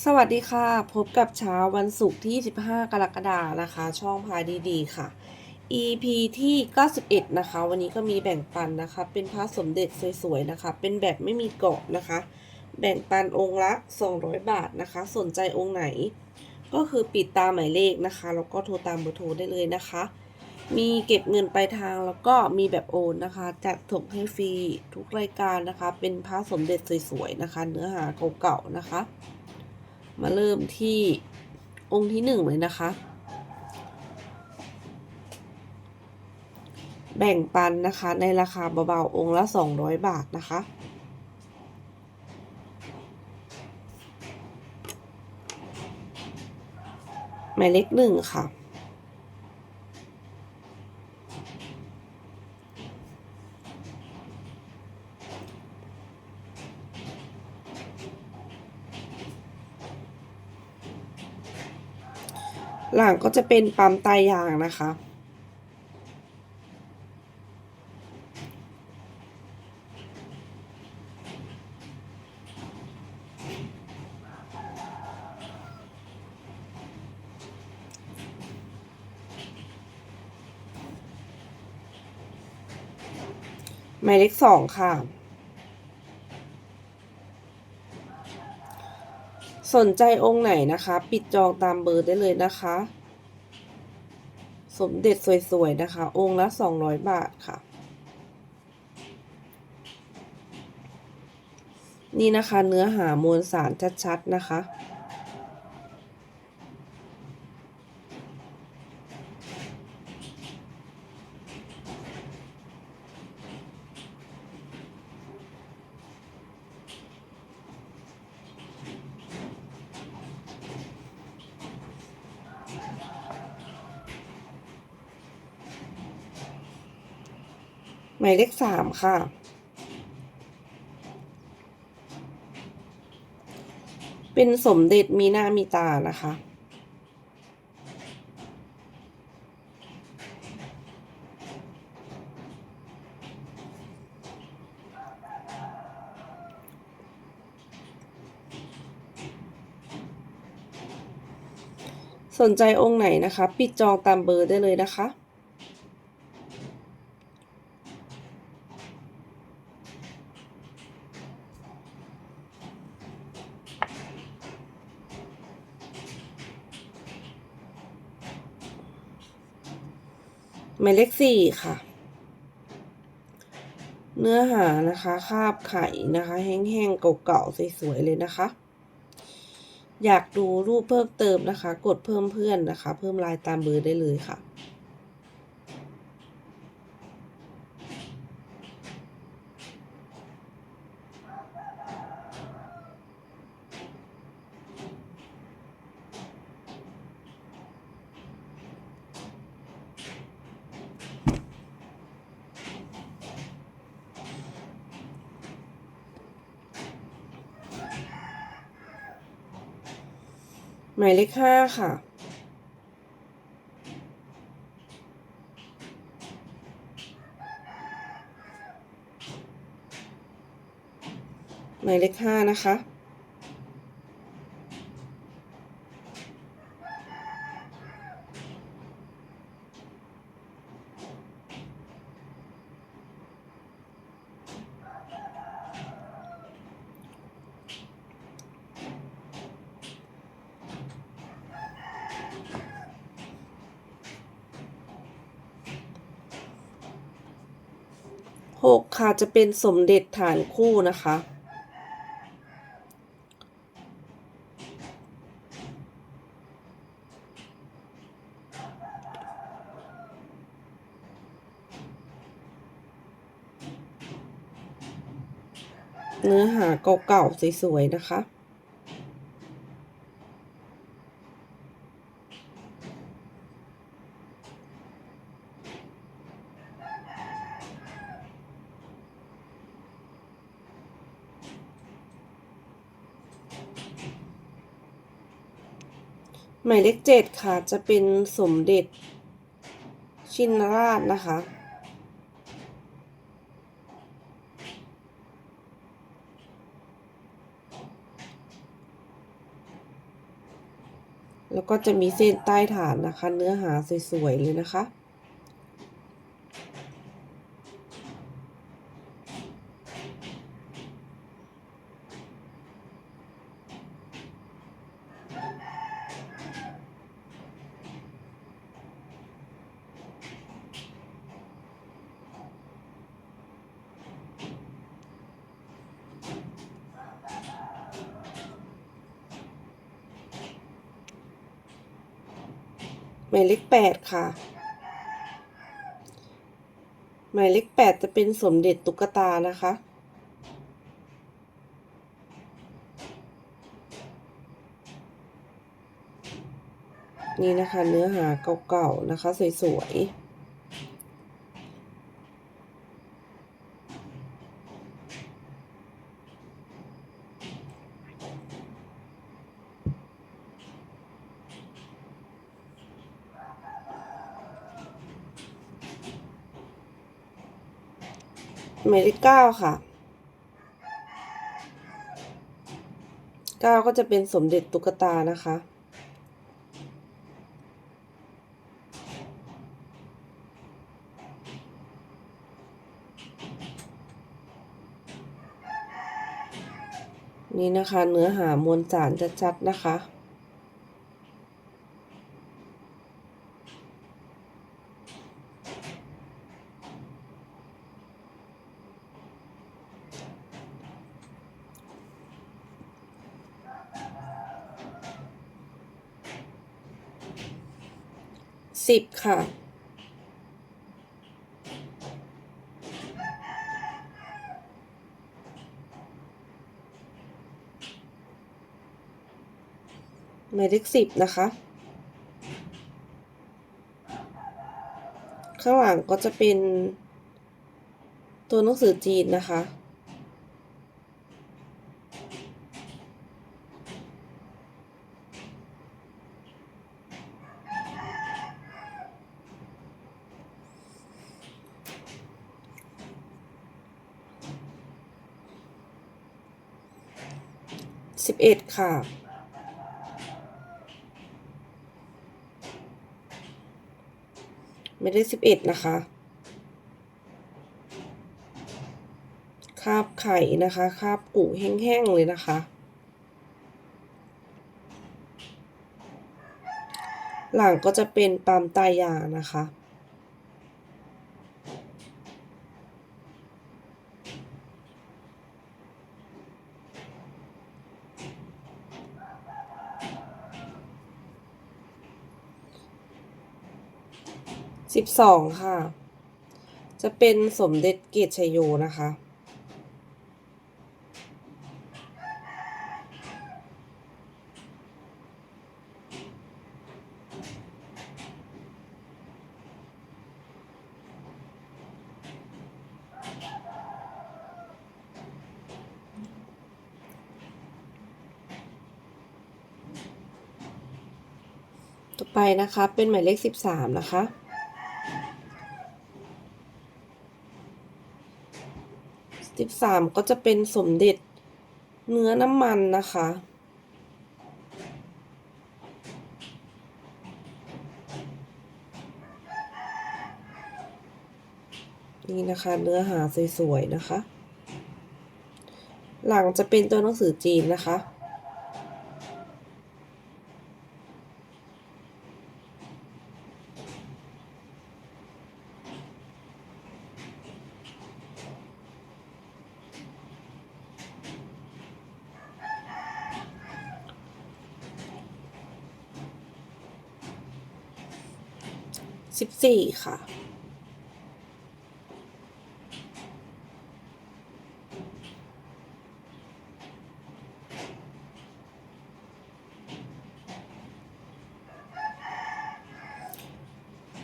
สวัสดีค่ะ พบกับเช้าวันศุกร์ที่ 15 กรกฎาคมนะคะ ช่องพายดีๆค่ะ EP ที่ 91 นะคะ วันนี้ก็มีแบ่งปันนะคะ เป็นพระสมเด็จสวยๆนะคะ เป็นแบบไม่มีเกาะนะคะ แบ่งปันองค์ละ 200 บาทนะคะ สนใจองค์ไหน ก็คือปิดตามหมายเลขนะคะ แล้วก็โทรตามเบอร์โทรได้เลยนะคะ มีเก็บเงินปลายทางแล้วก็มีแบบโอนนะคะ จัดถกให้ฟรีทุกรายการนะคะ เป็นพระสมเด็จสวยๆนะคะ เนื้อหาเก่าๆนะคะ มาเริ่มที่องค์ที่หนึ่งเลยนะคะ แบ่งปันนะคะในราคาเบาๆองค์ละ 200 บาทนะคะหมายเลขหนึ่งค่ะ หลังก็จะเป็นปั๊มตายางนะคะ หมายเลขสองค่ะ สนใจองค์ไหนนะคะ ปิดจองตามเบอร์ได้เลยนะคะ สมเด็จสวยๆนะคะ องค์ละ200บาทค่ะ นี่นะคะเนื้อหามวลสารชัดๆนะคะ หมายเลขสามค่ะ เป็นสมเด็จมีหน้ามีตานะคะ สนใจองค์ไหนนะคะ ปิดจองตามเบอร์ได้เลยนะคะ หมายเลขสี่ค่ะ เนื้อหานะคะคาบไข่นะคะ แห้งๆเก่าๆสวยๆเลยนะคะ อยากดูรูปเพิ่มเติมนะคะ กดเพิ่มเพื่อนนะคะ เพิ่มไลน์ตามเบอร์ได้เลยค่ะ หมายเลขห้าค่ะ หมายเลขห้านะคะ หกค่ะจะเป็นสมเด็จฐานคู่นะคะ เนื้อหาเก่าๆสวยๆนะคะ หมายเลขเจ็ดค่ะจะเป็นสมเด็จชินราชนะคะ แล้วก็จะมีเส้นใต้ฐานนะคะ เนื้อหาสวยๆเลยนะคะ หมายเลขแปดค่ะ หมายเลขแปดจะเป็นสมเด็จตุ๊กตานะคะ นี่นะคะเนื้อหาเก่าๆนะคะ สวยๆ หมายเลขเก้าค่ะเก้าก็จะเป็นสมเด็จตุ๊กตานะคะ นี่นะคะเนื้อหามวลสารจะชัดนะคะ สิบค่ะ หมายเลขสิบนะคะ ข้างหลังก็จะเป็นตัวหนังสือจีนนะคะ สิบเอ็ดค่ะ ไม่ได้สิบเอ็ดนะคะคาบไข่นะคะคาบกุแห้งๆเลยนะคะ หลังก็จะเป็นปามตายานะคะ สิบสองค่ะ จะเป็นสมเด็จเกตชยโยนะคะ ต่อไปนะคะ เป็นหมายเลขสิบสามนะคะ สิบสามก็จะเป็นสมเด็จเนื้อน้ำมันนะคะ นี่นะคะเนื้อหาสวยๆนะคะ หลังจะเป็นตัวหนังสือจีนนะคะ สิบสี่ค่ะ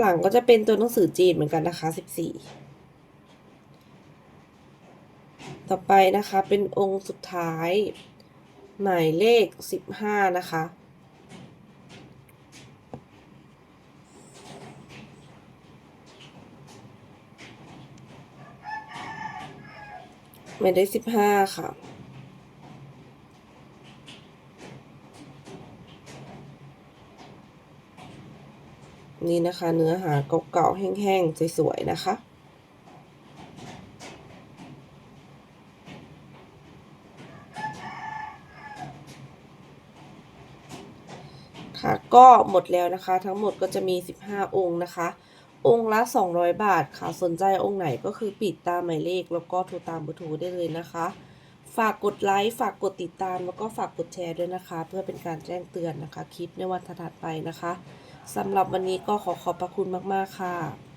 หลังก็จะเป็นตัวหนังสือจีนเหมือนกันนะคะสิบสี่ต่อไปนะคะเป็นองค์สุดท้าย หมายเลขสิบห้านะคะ หมายเลขสิบห้าค่ะ นี่นะคะ เนื้อหาเก่าๆแห้งๆ สวยๆ นะคะค่ะก็หมดแล้วนะคะ ทั้งหมดก็จะมี 15 องค์นะคะ องค์ละ 200 บาทค่ะ สนใจองค์ไหนก็คือปิดตามหมายเลข แล้วก็โทรตามเบอร์โทรได้เลยนะคะ ฝากกดไลค์ ฝากกดติดตาม แล้วก็ฝากกดแชร์ด้วยนะคะ เพื่อเป็นการแจ้งเตือนนะคะ คลิปในวันถัดไปนะคะสำหรับวันนี้ก็ขอขอบพระคุณมาก ๆ ค่ะ